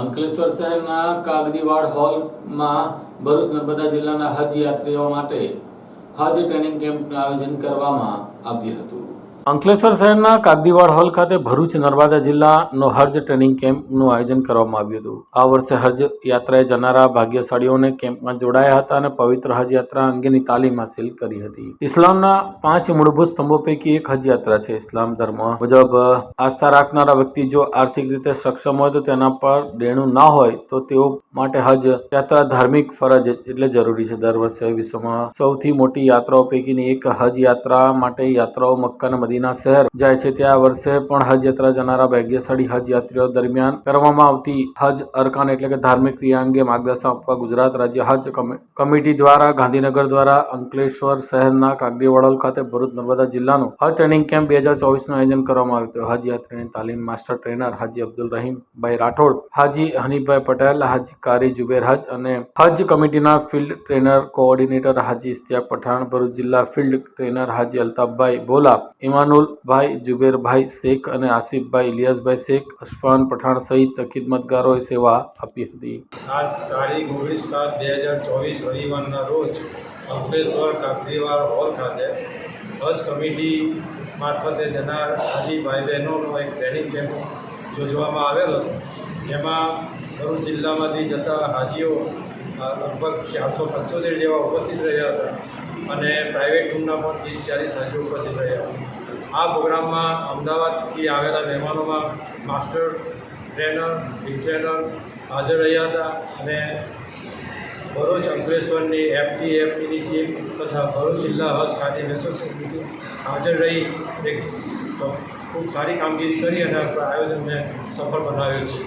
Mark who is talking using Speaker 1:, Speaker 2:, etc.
Speaker 1: અંકલેશ્વર શહેરના કાગદીવાડ હોલમાં ભરૂચ નર્મદા જિલ્લાના હજ યાત્રીઓ માટે હજ ટ્રેનિંગ કેમ્પનું આયોજન કરવામાં આવ્યું હતું. અંકલેશ્વર શહેરના કાગદીવાડ હોલ ખાતે ભરૂચ નર્મદા જિલ્લાનો હર્જ ટ્રેનિંગ કેમ્પનું આયોજન કરવામાં આવ્યું હતું. આ વર્ષે હજ યાત્રાએ જનારા ભાગ્યશાળીઓને કેમ્પમાં જોડાયા હતા અને પવિત્ર હજ યાત્રા અંગેની તાલીમ હાંસિલ કરી હતી. ઇસ્લામના પાંચ મૂળભૂત સ્તંભો પૈકી એક હજ યાત્રા છે. ઇસ્લામ ધર્મ મુજબ આસ્થા રાખનારા વ્યક્તિ જો આર્થિક રીતે સક્ષમ હોય તો તેના પર દેણું ના હોય તો તેઓ માટે હજ યાત્રા ધાર્મિક ફરજ એટલે જરૂરી છે. દર વર્ષે વિશ્વમાં સૌથી મોટી યાત્રાઓ પૈકીની એક હજ યાત્રા માટે યાત્રાઓ મક્કા અને મદીના શહેર જાય છે. ત્યાં વર્ષે પણ હજ યાત્રા જનારા ભાગ્યશાળી હજ યાત્રીઓ દરમિયાન કરવામાં આવતી હજ અરકાન એટલે કે ધાર્મિક ક્રિયા અંગે માર્ગદર્શન આપવા ગુજરાત રાજ્ય હજ કમિટી દ્વારા ગાંધીનગર દ્વારા અંકલેશ્વર શહેરના કાગડીવાડોલ ખાતે ભરૂચ નર્મદા જિલ્લાનું હજ ટ્રેનિંગ કેમ્પ બે હજાર ચોવીસનું આયોજન કરવામાં આવ્યું હતું. હજ યાત્રીની તાલીમ માસ્ટર ટ્રેનર હાજી અબ્દુલ રહીમભાઈ રાઠોડ, હાજી હનીફભાઈ પટેલ, હાજી કારી જુબેર હજ અને હજ કમિટીના ફિલ્ડ ટ્રેનર કોઓર્ડિનેટર હાજી ઇસ્તિયાક પઠાણ, ભરૂચ જિલ્લા ફિલ્ડ ટ્રેનર હાજી અલ્તાફભાઈ ભોલા ઇમાનુલભાઈ જુબેરભાઈ શેખ અને આસિફભાઈ ઇલિયાસભાઈ શેખ, અશફાન પઠાણ સહિત ખિદમતગારોએ સેવા આપી હતી.
Speaker 2: આજ તારીખ ઓગણીસ સાત બે હજાર ચોવીસ રવિવારના રોજ અંકલેશ્વર કાકરીવાર હોલ ખાતે હજ કમિટી મારફતે જનાર હાજી ભાઈ બહેનોનો એક ટ્રેનિંગ કેમ્પ યોજવામાં આવેલ જેમાં ભરૂચ જિલ્લામાંથી જતા હાજીઓ લગભગ ચારસો પંચોતેર જેવા ઉપસ્થિત રહ્યા હતા અને પ્રાઇવેટ રૂમના પણ ત્રીસ, ચાલીસ હાજીઓ ઉપસ્થિત રહ્યા. હતા આ પ્રોગ્રામમાં અમદાવાદથી આવેલા મહેમાનોમાં માસ્ટર ટ્રેનર ફિટ ટ્રેનર હાજર રહ્યા હતા અને ભરૂચ અંકલેશ્વરની એફટીએફટીની ટીમ તથા ભરૂચ જિલ્લા હજ ખાતે એસોસિએશનની ટીમ હાજર રહી. એક ખૂબ સારી કામગીરી કરી અને આ આયોજનને સફળ બનાવ્યું છે.